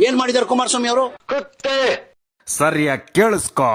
ಏನ್ ಮಾಡಿದಾರೆ ಕುಮಾರಸ್ವಾಮಿ ಅವರು? ಸರಿಯಾಗಿ ಕೇಳಿಸ್ಕೋ.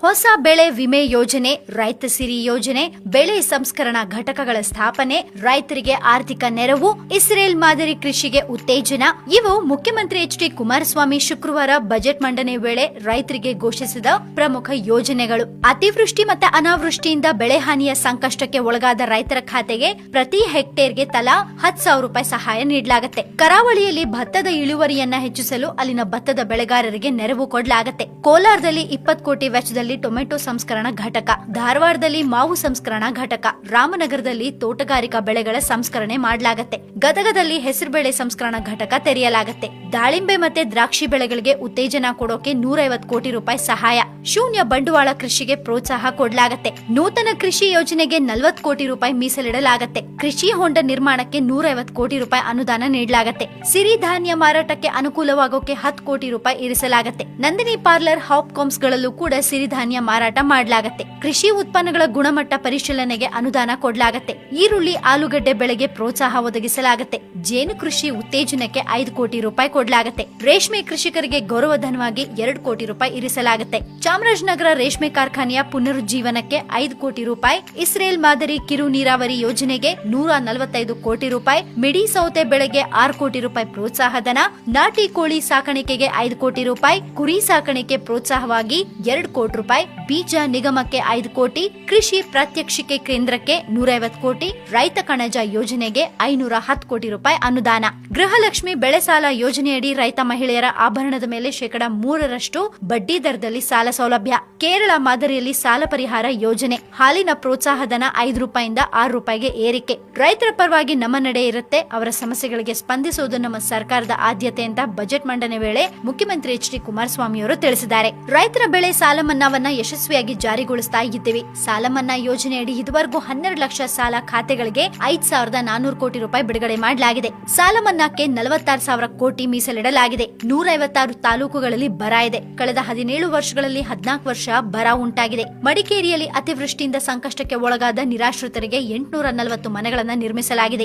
ಹೊಸ ಬೆಳೆ ವಿಮೆ ಯೋಜನೆ, ರೈತ ಸಿರಿ ಯೋಜನೆ, ಬೆಳೆ ಸಂಸ್ಕರಣಾ ಘಟಕಗಳ ಸ್ಥಾಪನೆ, ರೈತರಿಗೆ ಆರ್ಥಿಕ ನೆರವು, ಇಸ್ರೇಲ್ ಮಾದರಿ ಕೃಷಿಗೆ ಉತ್ತೇಜನ. ಇವು ಮುಖ್ಯಮಂತ್ರಿ ಎಚ್ ಡಿ ಕುಮಾರಸ್ವಾಮಿ ಶುಕ್ರವಾರ ಬಜೆಟ್ ಮಂಡನೆ ವೇಳೆ ರೈತರಿಗೆ ಘೋಷಿಸಿದ ಪ್ರಮುಖ ಯೋಜನೆಗಳು. ಅತಿವೃಷ್ಟಿ ಮತ್ತು ಅನಾವೃಷ್ಟಿಯಿಂದ ಬೆಳೆ ಹಾನಿಯ ಸಂಕಷ್ಟಕ್ಕೆ ಒಳಗಾದ ರೈತರ ಖಾತೆಗೆ ಪ್ರತಿ ಹೆಕ್ಟೇರ್ಗೆ ತಲಾ ಹತ್ತು ಸಾವಿರ ರೂಪಾಯಿ ಸಹಾಯ ನೀಡಲಾಗುತ್ತೆ. ಕರಾವಳಿಯಲ್ಲಿ ಭತ್ತದ ಇಳುವರಿಯನ್ನ ಹೆಚ್ಚಿಸಲು ಅಲ್ಲಿನ ಭತ್ತದ ಬೆಳೆಗಾರರಿಗೆ ನೆರವು ಕೊಡಲಾಗುತ್ತೆ. ಕೋಲಾರದಲ್ಲಿ ಇಪ್ಪತ್ತು ಕೋಟಿ ವೆಚ್ಚದಲ್ಲಿ ಟೊಮೆಟೊ ಸಂಸ್ಕರಣಾ ಘಟಕ, ಧಾರವಾಡದಲ್ಲಿ ಮಾವು ಸಂಸ್ಕರಣಾ ಘಟಕ, ರಾಮನಗರದಲ್ಲಿ ತೋಟಗಾರಿಕಾ ಬೆಳೆಗಳ ಸಂಸ್ಕರಣೆ ಮಾಡಲಾಗತ್ತೆ. ಗದಗದಲ್ಲಿ ಹೆಸರುಬೇಳೆ ಸಂಸ್ಕರಣಾ ಘಟಕ ತೆರೆಯಲಾಗತ್ತೆ. ದಾಳಿಂಬೆ ಮತ್ತೆ ದ್ರಾಕ್ಷಿ ಬೆಳೆಗಳಿಗೆ ಉತ್ತೇಜನ ಕೊಡೋಕೆ ನೂರೈವತ್ತು ಕೋಟಿ ರೂಪಾಯಿ ಸಹಾಯ. ಶೂನ್ಯ ಬಂಡವಾಳ ಕೃಷಿಗೆ ಪ್ರೋತ್ಸಾಹ ಕೊಡಲಾಗತ್ತೆ. ನೂತನ ಕೃಷಿ ಯೋಜನೆಗೆ ನಲವತ್ತು ಕೋಟಿ ರೂಪಾಯಿ ಮೀಸಲಿಡಲಾಗತ್ತೆ. ಕೃಷಿ ಹೊಂಡ ನಿರ್ಮಾಣಕ್ಕೆ ನೂರೈವತ್ತು ಕೋಟಿ ರೂಪಾಯಿ ಅನುದಾನ ನೀಡಲಾಗತ್ತೆ. ಸಿರಿಧಾನ್ಯ ಮಾರಾಟಕ್ಕೆ ಅನುಕೂಲವಾಗೋಕೆ ಹತ್ತು ಕೋಟಿ ರೂಪಾಯಿ ಇರಿಸಲಾಗತ್ತೆ. ನಂದಿನಿ ಪಾರ್ಲರ್ ಹಾಪ್ಕಾಮ್ಸ್ ಗಳಲ್ಲೂ ಕೂಡ ಸಿರಿಧಾನ್ಯ ಮಾರಾಟ ಮಾಡಲಾಗತ್ತೆ. ಕೃಷಿ ಉತ್ಪನ್ನಗಳ ಗುಣಮಟ್ಟ ಪರಿಶೀಲನೆಗೆ ಅನುದಾನ ಕೊಡಲಾಗತ್ತೆ. ಈರುಳ್ಳಿ, ಆಲೂಗಡ್ಡೆ ಬೆಳೆಗೆ ಪ್ರೋತ್ಸಾಹ ಒದಗಿಸಲಾಗುತ್ತೆ. ಜೇನು ಕೃಷಿ ಉತ್ತೇಜನಕ್ಕೆ ಐದು ಕೋಟಿ ರೂಪಾಯಿ ಕೊಡಲಾಗತ್ತೆ. ರೇಷ್ಮೆ ಕೃಷಿಕರಿಗೆ ಗೌರವಧನವಾಗಿ ಎರಡು ಕೋಟಿ ರೂಪಾಯಿ ಇರಿಸಲಾಗತ್ತೆ. ಚಾಮರಾಜನಗರ ರೇಷ್ಮೆ ಕಾರ್ಖಾನೆಯ ಪುನರುಜ್ಜೀವನಕ್ಕೆ ಐದು ಕೋಟಿ ರೂಪಾಯಿ, ಇಸ್ರೇಲ್ ಮಾದರಿ ಕಿರು ನೀರಾವರಿ ಯೋಜನೆಗೆ ನೂರ ನಲವತ್ತೈದು ಕೋಟಿ ರೂಪಾಯಿ, ಮಿಡಿ ಸೌತೆ ಬೆಳೆಗೆ ಆರು ಕೋಟಿ ರೂಪಾಯಿ ಪ್ರೋತ್ಸಾಹಧನ ನಾಟಿ ಕೋಳಿ ಸಾಕಾಣಿಕೆಗೆ ಐದು ಕೋಟಿ ರೂಪಾಯಿ, ಕುರಿ ಸಾಕಾಣಿಕೆ ಪ್ರೋತ್ಸಾಹವಾಗಿ ಎರಡು ಕೋಟಿ ರೂಪಾಯಿ ಬೀಜ ನಿಗಮಕ್ಕೆ ಐದು ಕೋಟಿ, ಕೃಷಿ ಪ್ರಾತ್ಯಕ್ಷಿಕೆ ಕೇಂದ್ರಕ್ಕೆ ನೂರೈವತ್ತು ಕೋಟಿ, ರೈತ ಕಣಜ ಯೋಜನೆಗೆ ಐನೂರ ಹತ್ತು ಕೋಟಿ ರೂಪಾಯಿ ಅನುದಾನ. ಗೃಹಲಕ್ಷ್ಮಿ ಬೆಳೆ ಸಾಲ ಯೋಜನೆಯಡಿ ರೈತ ಮಹಿಳೆಯರ ಆಭರಣದ ಮೇಲೆ ಶೇಕಡಾ ಮೂರರಷ್ಟು ಬಡ್ಡಿ ದರದಲ್ಲಿ ಸಾಲ ಸೌಲಭ್ಯ. ಕೇರಳ ಮಾದರಿಯಲ್ಲಿ ಸಾಲ ಪರಿಹಾರ ಯೋಜನೆ. ಹಾಲಿನ ಪ್ರೋತ್ಸಾಹಧನ ಐದು ರೂಪಾಯಿಂದ ಆರು ರೂಪಾಯಿಗೆ ಏರಿಕೆ. ರೈತರ ಪರವಾಗಿ ನಮ್ಮ ನಡೆ ಇರುತ್ತೆ, ಅವರ ಸಮಸ್ಯೆಗಳಿಗೆ ಸ್ಪಂದಿಸುವುದು ನಮ್ಮ ಸರ್ಕಾರದ ಆದ್ಯತೆ ಅಂತ ಬಜೆಟ್ ಮಂಡನೆ ವೇಳೆ ಮುಖ್ಯಮಂತ್ರಿ ಎಚ್ ಡಿ ಕುಮಾರಸ್ವಾಮಿ ಅವರು ರೈತರ ಬೆಳೆ ಸಾಲ ಮನ್ನಾವನ್ನ ಯಶಸ್ವಿಯಾಗಿ ಜಾರಿಗೊಳಿಸ್ತಾ ಇದ್ದೇವೆ. ಸಾಲ ಮನ್ನಾ ಯೋಜನೆಯಡಿ ಇದುವರೆಗೂ ಹನ್ನೆರಡು ಲಕ್ಷ ಸಾಲ ಖಾತೆಗಳಿಗೆ ಐದ್ ಸಾವಿರದ ನಾನೂರು ಕೋಟಿ ರೂಪಾಯಿ ಬಿಡುಗಡೆ ಮಾಡಲಾಗಿದೆ. ಸಾಲ ಮನ್ನಾಕ್ಕೆ ನಲವತ್ತಾರು ಸಾವಿರ ಕೋಟಿ ಮೀಸಲಿಡಲಾಗಿದೆ. ನೂರೈವತ್ತಾರು ತಾಲೂಕುಗಳಲ್ಲಿ ಬರ ಇದೆ. ಕಳೆದ ಹದಿನೇಳು ವರ್ಷಗಳಲ್ಲಿ ಹದಿನಾಲ್ಕು ವರ್ಷ ಬರ ಉಂಟಾಗಿದೆ. ಮಡಿಕೇರಿಯಲ್ಲಿ ಅತಿವೃಷ್ಟಿಯಿಂದ ಸಂಕಷ್ಟಕ್ಕೆ ಒಳಗಾದ ನಿರಾಶ್ರಿತರಿಗೆ ಎಂಟುನೂರ ನಲವತ್ತು ಮನೆಗಳನ್ನು ನಿರ್ಮಿಸಲಾಗಿದೆ.